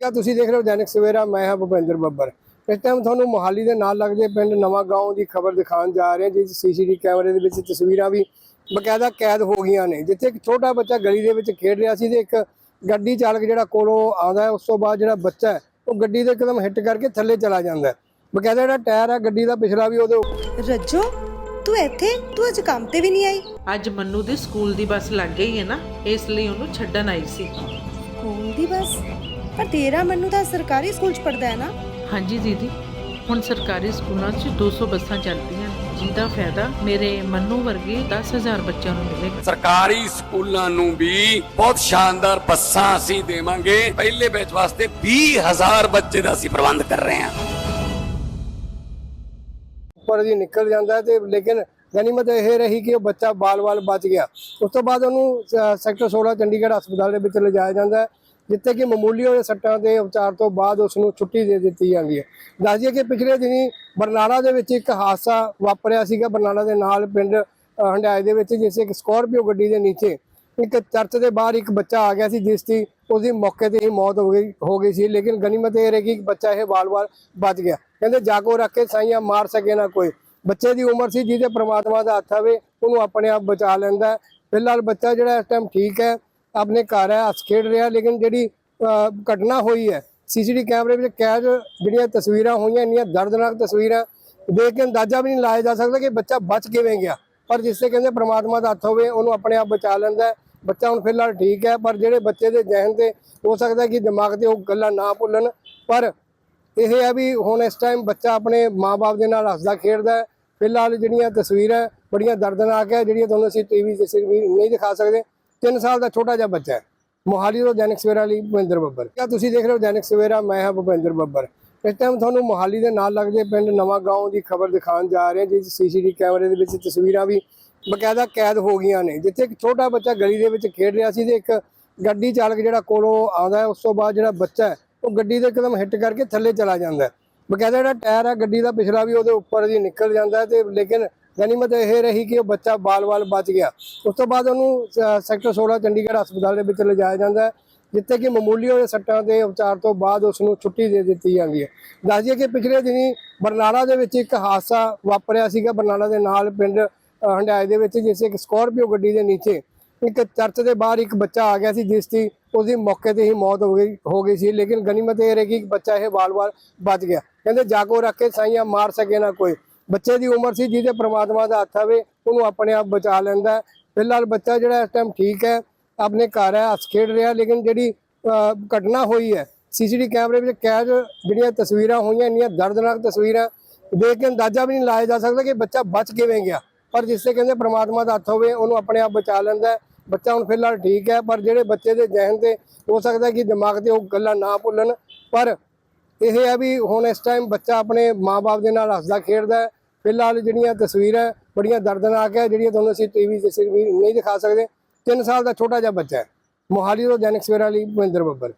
ਕਿਆ ਤੁਸੀਂ ਦੇਖ ਰਹੇ ਹੋ ਦੈਨਿਕ ਸਵੇਰਾ ਮੈਂ ਹਾਂ ਭੁਪਿੰਦਰ ਬੱਬਰ। ਇਸ ਟਾਈਮ ਤੁਹਾਨੂੰ ਮੋਹਾਲੀ ਦੇ ਨਾਲ ਲੱਗਦੇ ਪਿੰਡ ਨਵਾਂ ਗਾਉਂ ਦੀ ਖਬਰ ਦਿਖਾਉਣ ਜਾ ਰਹੇ ਹਾਂ ਜਿਸ ਸੀਸੀਟੀਵੀ ਕੈਮਰੇ ਦੇ ਵਿੱਚ ਤਸਵੀਰਾਂ ਵੀ ਬਕਾਇਦਾ ਕੈਦ ਹੋ ਗਈਆਂ ਨੇ। ਜਿੱਥੇ ਇੱਕ ਛੋਟਾ ਬੱਚਾ ਗਲੀ ਦੇ ਵਿੱਚ ਖੇਡ ਰਿਹਾ ਸੀ ਤੇ ਇੱਕ ਗੱਡੀ ਚਾਲਕ ਜਿਹੜਾ ਕੋਲੋਂ ਆਉਂਦਾ ਹੈ ਉਸ ਤੋਂ ਬਾਅਦ ਜਿਹੜਾ ਬੱਚਾ ਹੈ ਉਹ ਗੱਡੀ ਦੇ ਇੱਕਦਮ ਹਿੱਟ ਕਰਕੇ ਥੱਲੇ ਚਲਾ ਜਾਂਦਾ ਹੈ। ਬਕਾਇਦਾ ਜਿਹੜਾ ਟਾਇਰ ਹੈ ਗੱਡੀ ਦਾ ਪਿਛਲਾ ਵੀ ਉਹਦੇ ਰੱਜੋ ਤੂੰ ਇੱਥੇ? ਤੂੰ ਅੱਜ ਕੰਮ ਤੇ ਵੀ ਨਹੀਂ ਆਈ? ਅੱਜ ਮੰਨੂ ਦੀ ਸਕੂਲ ਦੀ ਬੱਸ ਲੱਗ ਗਈ ਹੈ ਨਾ ਇਸ ਲਈ ਉਹਨੂੰ ਛੱਡਣ ਆਈ ਸੀ। ਸਕੂਲ ਦੀ ਬੱਸ? ਪਰ ਤੇਰਾ ਮੰਨੂ ਤਾਂ ਸਰਕਾਰੀ ਸਕੂਲ ਚ ਪੜਦਾ ਹੈ ਨਾ। ਹਾਂਜੀ ਦੀਦੀ ਹੁਣ ਸਰਕਾਰੀ ਸਕੂਲਾਂ 'ਚ 200 ਬੱਸਾਂ ਚੱਲਦੀਆਂ ਜਿਹਦਾ ਫਾਇਦਾ ਮੇਰੇ ਮੰਨੂ ਵਰਗੇ 10000 ਬੱਚਿਆਂ ਨੂੰ ਮਿਲੇਗਾ। ਸਰਕਾਰੀ ਸਕੂਲਾਂ ਨੂੰ ਵੀ ਬਹੁਤ ਸ਼ਾਨਦਾਰ ਬੱਸਾਂ ਅਸੀਂ ਦੇਵਾਂਗੇ। ਪਹਿਲੇ ਬੈਚ ਵਾਸਤੇ 20000 ਬੱਚੇ ਦਾ ਅਸੀਂ ਪ੍ਰਬੰਧ ਕਰ ਰਹੇ ਹਾਂ। ਉੱਪਰ ਦੀ ਨਿਕਲ ਜਾਂਦਾ ਹੈ ਤੇ ਲੇਕਿਨ ਗਨੀਮਤ ਇਹ ਰਹੀ ਕਿ ਉਹ ਬੱਚਾ ਬਾਲ-ਬਾਲ ਬਚ ਗਿਆ। ਉਸ ਤੋਂ ਬਾਅਦ ਉਹਨੂੰ ਸੈਕਟਰ 16 ਚੰਡੀਗੜ੍ਹ ਹਸਪਤਾਲ ਦੇ ਵਿੱਚ ਲਿਜਾਇਆ ਜਾਂਦਾ ਹੈ। ਜਿੱਥੇ ਕਿ ਮਾਮੂਲੀ ਹੋਏ ਸੱਟਾਂ ਦੇ ਉਪਚਾਰ ਤੋਂ ਬਾਅਦ ਉਸ ਨੂੰ ਛੁੱਟੀ ਦੇ ਦਿੱਤੀ ਜਾਂਦੀ ਹੈ। ਦੱਸ ਦਈਏ ਕਿ ਪਿਛਲੇ ਦਿਨੀ ਬਰਨਾਲਾ ਦੇ ਵਿੱਚ ਇੱਕ ਹਾਦਸਾ ਵਾਪਰਿਆ ਸੀਗਾ। ਬਰਨਾਲਾ ਦੇ ਨਾਲ ਪਿੰਡ ਅ, ਹੰਡਾਏ ਦੇ ਵਿੱਚ ਜਿਸ ਇੱਕ ਸਕੋਰਪੀਓ ਗੱਡੀ ਦੇ ਨੀਚੇ ਇੱਕ ਚਰਚ ਦੇ ਬਾਹਰ ਇੱਕ ਬੱਚਾ ਆ ਗਿਆ ਸੀ ਜਿਸ ਦੀ ਉਹਦੀ ਮੌਕੇ ਤੇ ਹੀ ਮੌਤ ਹੋ ਗਈ ਹੋ ਗਈ ਸੀ। ਲੇਕਿਨ ਗਨੀਮਤ ਇਹ ਰਹੀ ਕਿ ਬੱਚਾ ਇਹ ਵਾਲ-ਵਾਲ ਬਚ ਗਿਆ। ਕਹਿੰਦੇ ਜਾਗੋ ਰੱਖ ਕੇ ਸਾਈਆਂ ਮਾਰ ਸਕੇ ਨਾ ਕੋਈ। ਬੱਚੇ ਦੀ ਉਮਰ ਸੀ ਜਿਹਦੇ ਪ੍ਰਮਾਤਮਾ ਦਾ ਹੱਥ ਆਵੇ ਉਹਨੂੰ ਆਪਣੇ ਆਪ ਬਚਾ ਲੈਂਦਾ ਫਿਲਹਾਲ ਬੱਚਾ ਜਿਹੜਾ ਇਸ ਟਾਈਮ ਠੀਕ ਹੈ। ਆਪਣੇ ਘਰ ਹੈ, ਹੱਸ ਖੇਡ ਰਿਹਾ, ਲੇਕਿਨ ਜਿਹੜੀ ਘਟਨਾ ਹੋਈ ਹੈ, ਸੀਸੀਟੀ ਕੈਮਰੇ ਵਿੱਚ ਕੈਦ ਜਿਹੜੀਆਂ ਤਸਵੀਰਾਂ ਹੋਈਆਂ, ਇੰਨੀਆਂ ਦਰਦਨਾਕ ਤਸਵੀਰਾਂ, ਦੇਖ ਕੇ ਅੰਦਾਜ਼ਾ ਵੀ ਨਹੀਂ ਲਾਇਆ ਜਾ ਸਕਦਾ ਕਿ ਬੱਚਾ ਬਚ ਕਿਵੇਂ ਗਿਆ। ਪਰ ਜਿਸ ਤੇ ਕਹਿੰਦੇ ਪ੍ਰਮਾਤਮਾ ਦਾ ਹੱਥ ਹੋਵੇ, ਉਹਨੂੰ ਆਪਣੇ ਆਪ ਬਚਾ ਲੈਂਦਾ ਬੱਚਾ ਹੁਣ ਫਿਲਹਾਲ ਠੀਕ ਹੈ, ਪਰ ਜਿਹੜੇ ਬੱਚੇ ਦੇ ਜ਼ਿਹਨ ਤੇ ਹੋ ਸਕਦਾ ਕਿ ਦਿਮਾਗ ਤੇ ਉਹ ਗੱਲਾਂ ਨਾ ਭੁੱਲਣ, ਪਰ ਇਹ ਹੈ ਵੀ ਹੁਣ ਇਸ ਟਾਈਮ ਬੱਚਾ ਆਪਣੇ ਮਾਪੇ ਦੇ ਨਾਲ ਹੱਸਦਾ, ਖੇਡਦਾ ਹੈ। ਫਿਲਹਾਲ ਜਿਹੜੀਆਂ ਤਸਵੀਰਾਂ, ਬੜੀਆਂ ਦਰਦਨਾਕ ਹੈ, ਜਿਹੜੀਆਂ ਤੁਹਾਨੂੰ ਅਸੀਂ ਟੀਵੀ ਤੇ ਸਿਰ ਵੀ ਨਹੀਂ ਦਿਖਾ ਸਕਦੇ। 3 ਸਾਲ ਦਾ ਛੋਟਾ ਜਿਹਾ ਬੱਚਾ ਹੈ। ਮੋਹਾਲੀ ਤੋਂ ਜੈਨਿਕ ਸਵੇਰਾ ਲਈ ਭੁਪਿੰਦਰ ਬੱਬਰ। ਕਿਆ ਤੁਸੀਂ ਦੇਖ ਰਹੇ ਹੋ ਜੈਨਿਕ ਸਵੇਰਾ? ਮੈਂ ਹਾਂ ਭੁਪਿੰਦਰ ਬੱਬਰ। ਇਸ ਟਾਈਮ ਤੁਹਾਨੂੰ ਮੋਹਾਲੀ ਦੇ ਨਾਲ ਲੱਗਦੇ ਪਿੰਡ ਨਵਾਂ ਗਾਉਂ ਦੀ ਖਬਰ ਦਿਖਾਉਣ ਜਾ ਰਹੇ ਹਾਂ, ਜਿਸ ਸੀਸੀਟੀਵੀ ਕੈਮਰੇ ਦੇ ਵਿੱਚ ਤਸਵੀਰਾਂ ਵੀ ਬਕਾਇਦਾ ਕੈਦ ਹੋ ਗਈਆਂ ਨੇ। ਜਿੱਥੇ ਇੱਕ ਛੋਟਾ ਬੱਚਾ ਗਲੀ ਦੇ ਵਿੱਚ ਖੇਡ ਰਿਹਾ ਸੀ ਤੇ ਇੱਕ ਗੱਡੀ ਚਾਲਕ ਜਿਹੜਾ ਕੋਲੋਂ ਆਉਂਦਾ ਉਸ ਤੋਂ ਬਾਅਦ ਜਿਹੜਾ ਬੱਚਾ ਹੈ, ਉਹ ਗੱਡੀ ਦੇ ਇੱਕਦਮ ਹਿੱਟ ਕਰਕੇ ਥੱਲੇ ਚਲਾ ਜਾਂਦਾ ਹੈ। ਬਕਾਇਦਾ ਜਿਹੜਾ ਟਾਇਰ ਹੈ, ਗੱਡੀ ਦਾ ਪਿਛਲਾ ਵੀ ਉਹਦੇ ਉੱਪਰ ਦੀ ਨਿਕਲ ਜਾਂਦਾ ਹੈ ਤੇ ਲੇਕਿਨ ਗਨੀਮਤ ਇਹ ਰਹੀ ਕਿ ਉਹ ਬੱਚਾ ਬਾਲ-ਬਾਲ ਬਚ ਗਿਆ। ਉਸ ਤੋਂ ਬਾਅਦ ਉਹਨੂੰ ਸੈਕਟਰ 16 ਚੰਡੀਗੜ੍ਹ ਹਸਪਤਾਲ ਦੇ ਵਿੱਚ ਲਿਜਾਇਆ ਜਾਂਦਾ ਹੈ ਜਿੱਥੇ ਕਿ ਮਾਮੂਲੀ ਹੋਏ ਸੱਟਾਂ ਦੇ ਉਪਚਾਰ ਤੋਂ ਬਾਅਦ ਉਸ ਨੂੰ ਛੁੱਟੀ ਦੇ ਦਿੱਤੀ ਜਾਂਦੀ ਹੈ। ਦੱਸ ਦਈਏ ਕਿ ਪਿਛਲੇ ਦਿਨੀ ਬਰਨਾਲਾ ਦੇ ਵਿੱਚ ਇੱਕ ਹਾਦਸਾ ਵਾਪਰਿਆ ਸੀਗਾ ਬਰਨਾਲਾ ਦੇ ਨਾਲ ਪਿੰਡ ਅ, ਹੰਡਾਏ ਦੇ ਵਿੱਚ ਜਿਸ ਇੱਕ ਸਕੋਰਪੀਓ ਗੱਡੀ ਦੇ ਨੀਚੇ ਇੱਕ ਚਰਚ ਦੇ ਬਾਹਰ ਇੱਕ ਬੱਚਾ ਆ ਗਿਆ ਸੀ ਜਿਸ ਦੀ ਉਹਦੀ ਮੌਕੇ ਤੇ ਹੀ ਮੌਤ ਹੋ ਗਈ ਹੋ ਗਈ ਸੀ। ਲੇਕਿਨ ਗਨੀਮਤ ਇਹ ਰਹੀ ਕਿ ਬੱਚਾ ਇਹ ਵਾਲ-ਵਾਲ ਬਚ ਗਿਆ। ਕਹਿੰਦੇ ਜਾਗੋ ਰੱਖ ਕੇ ਸਾਈਆਂ ਮਾਰ ਸਕੇ ਨਾ ਕੋਈ। ਬੱਚੇ ਦੀ ਉਮਰ ਸੀ, ਜਿਹਦੇ ਪ੍ਰਮਾਤਮਾ ਦਾ ਹੱਥ ਆਵੇ, ਉਹਨੂੰ ਆਪਣੇ ਆਪ ਬਚਾ ਲੈਂਦਾ ਫਿਲਹਾਲ ਬੱਚਾ ਜਿਹੜਾ ਇਸ ਟਾਈਮ ਠੀਕ ਹੈ, ਆਪਣੇ ਘਰ ਹੈ, ਹੱਸ ਖੇਡ ਰਿਹਾ, ਲੇਕਿਨ ਜਿਹੜੀ ਘਟਨਾ ਹੋਈ ਹੈ ਸੀਸੀਟੀ ਕੈਮਰੇ ਵਿੱਚ ਕੈਦ ਜਿਹੜੀਆਂ ਤਸਵੀਰਾਂ ਹੋਈਆਂ, ਇੰਨੀਆਂ ਦਰਦਨਾਕ ਤਸਵੀਰਾਂ, ਦੇਖ ਕੇ ਅੰਦਾਜ਼ਾ ਵੀ ਨਹੀਂ ਲਾਇਆ ਜਾ ਸਕਦਾ ਕਿ ਬੱਚਾ ਬਚ ਕਿਵੇਂ ਗਿਆ। ਪਰ ਜਿਸ ਤੇ ਕਹਿੰਦੇ ਪ੍ਰਮਾਤਮਾ ਦਾ ਹੱਥ ਹੋਵੇ, ਉਹਨੂੰ ਆਪਣੇ ਆਪ ਬਚਾ ਲੈਂਦਾ ਬੱਚਾ ਹੁਣ ਫਿਲਹਾਲ ਠੀਕ ਹੈ, ਪਰ ਜਿਹੜੇ ਬੱਚੇ ਦੇ ਜ਼ਿਹਨ ਤੇ ਹੋ ਸਕਦਾ ਕਿ ਦਿਮਾਗ ਤੇ ਉਹ ਗੱਲਾਂ ਨਾ ਭੁੱਲਣ, ਪਰ ਇਹ ਹੈ ਵੀ ਹੁਣ ਇਸ ਟਾਈਮ ਬੱਚਾ ਆਪਣੇ ਮਾਪੇ ਦੇ ਨਾਲ ਹੱਸਦਾ, ਖੇਡਦਾ ਫਿਲਹਾਲ ਜਿਹੜੀਆਂ ਤਸਵੀਰਾਂ, ਬੜੀਆਂ ਦਰਦਨਾਕ ਹੈ, ਜਿਹੜੀਆਂ ਤੁਹਾਨੂੰ ਅਸੀਂ ਟੀਵੀ ਤੇ ਸਿਰ ਵੀ ਨਹੀਂ ਦਿਖਾ ਸਕਦੇ। 3 ਸਾਲ ਦਾ ਛੋਟਾ ਜਿਹਾ ਬੱਚਾ ਹੈ, ਮੋਹਾਲੀ ਤੋਂ ਦੈਨਿਕ ਸਵੇਰਾ ਲਈ ਮਹਿੰਦਰ ਬੱਬਰ।